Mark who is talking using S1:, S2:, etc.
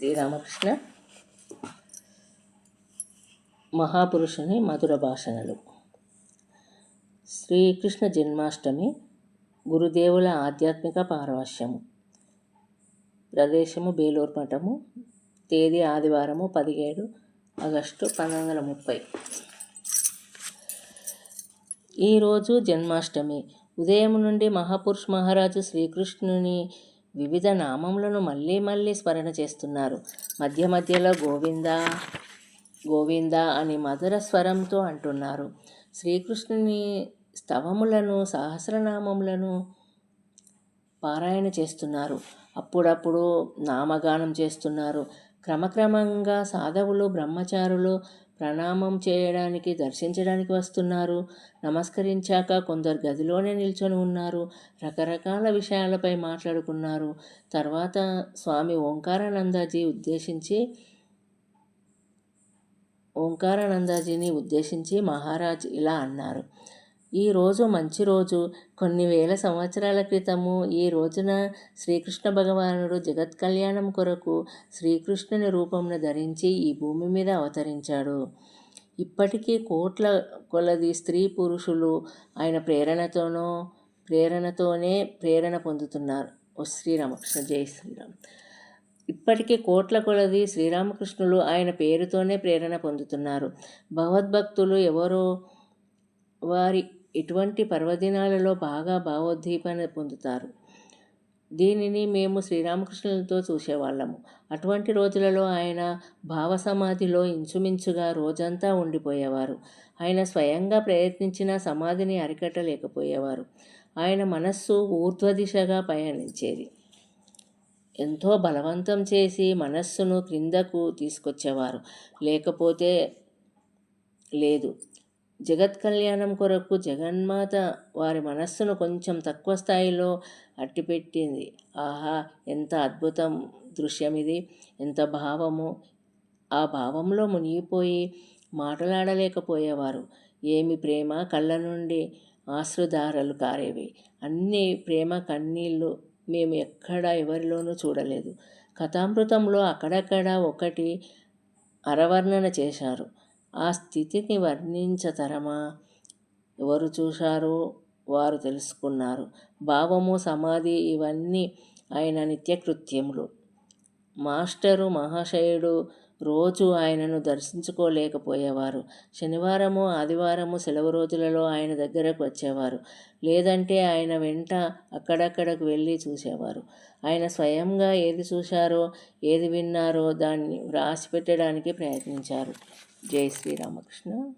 S1: శ్రీరామకృష్ణ మహాపురుషుని మధుర భాషణలు. శ్రీకృష్ణ జన్మాష్టమి గురుదేవుల ఆధ్యాత్మిక పారవశ్యము. ప్రదేశము బేలూరు మఠము. తేదీ ఆదివారము పదిహేడు ఆగస్టు పంతొమ్మిది వందల ముప్పై. ఈరోజు జన్మాష్టమి. ఉదయం నుండి మహాపురుష్ మహారాజు శ్రీకృష్ణుని వివిధ నామములను మళ్ళీ మళ్ళీ స్మరణ చేస్తున్నారు. మధ్య మధ్యలో గోవింద గోవింద అని మధుర స్వరంతో అంటున్నారు. శ్రీకృష్ణుని స్తవములను సహస్రనామములను పారాయణ చేస్తున్నారు. అప్పుడప్పుడు నామగానం చేస్తున్నారు. క్రమక్రమంగా సాధవులు బ్రహ్మచారులు ప్రణామం చేయడానికి దర్శించడానికి వస్తున్నారు. నమస్కరించాక కొందరు గదిలోనే నిల్చొని ఉన్నారు. రకరకాల విషయాలపై మాట్లాడుకున్నారు. తర్వాత స్వామి ఓంకారానందాజీ ఉద్దేశించి ఓంకారానందాజీని ఉద్దేశించి మహారాజ్ ఇలా అన్నారు. ఈరోజు మంచి రోజు. కొన్ని వేల సంవత్సరాల క్రితము ఈ రోజున శ్రీకృష్ణ భగవానుడు జగత్ కళ్యాణం కొరకు శ్రీకృష్ణుని రూపమును ధరించి ఈ భూమి మీద అవతరించాడు. ఇప్పటికీ కోట్ల కొలది స్త్రీ పురుషులు ఆయన ప్రేరణతోనో ప్రేరణతోనే ప్రేరణ పొందుతున్నారు. ఓ శ్రీరామకృష్ణ జై శ్రీరామ్. ఇప్పటికీ కోట్ల కొలది శ్రీరామకృష్ణులు ఆయన పేరుతోనే ప్రేరణ పొందుతున్నారు. భగవద్భక్తులు ఎవరో వారి ఇటువంటి పర్వదినాలలో బాగా భావోద్దీపన పొందుతారు. దీనిని మేము శ్రీరామకృష్ణులతో చూసేవాళ్ళము. అటువంటి రోజులలో ఆయన భావసమాధిలో ఇంచుమించుగా రోజంతా ఉండిపోయేవారు. ఆయన స్వయంగా ప్రయత్నించిన సమాధిని అరికట్టలేకపోయేవారు. ఆయన మనస్సు ఊర్ధ్వదిశగా పయనించేది. ఎంతో బలవంతం చేసి మనస్సును క్రిందకు తీసుకొచ్చేవారు. లేకపోతే లేదు. జగత్ కళ్యాణం కొరకు జగన్మాత వారి మనస్సును కొంచెం తక్కువ స్థాయిలో అట్టిపెట్టింది. ఆహా ఎంత అద్భుతం దృశ్యం ఇది ఎంత భావము. ఆ భావంలో మునిగిపోయి మాట్లాడలేకపోయేవారు. ఏమి ప్రేమ కళ్ళ నుండి ఆశ్రుధారలు కారేవి. అన్ని ప్రేమ కన్నీళ్ళు మేము ఎక్కడ ఎవరిలోనూ చూడలేదు. కథామృతంలో అక్కడక్కడ ఒకటి అరవర్ణన చేశారు. ఆ స్థితిని వర్ణించతరమా ఎవరు చూశారో వారు తెలుసుకున్నారు. భావము సమాధి ఇవన్నీ ఆయన నిత్యకృత్యములు. మాస్టరు మహాశయుడు రోజు ఆయనను దర్శించుకోలేకపోయేవారు. శనివారము ఆదివారము సెలవు రోజులలో ఆయన దగ్గరకు వచ్చేవారు. లేదంటే ఆయన వెంట అక్కడక్కడకు వెళ్ళి చూసేవారు. ఆయన స్వయంగా ఏది చూశారో ఏది విన్నారో దాన్ని వ్రాసి పెట్టడానికి ప్రయత్నించారు. జై శ్రీరామకృష్ణ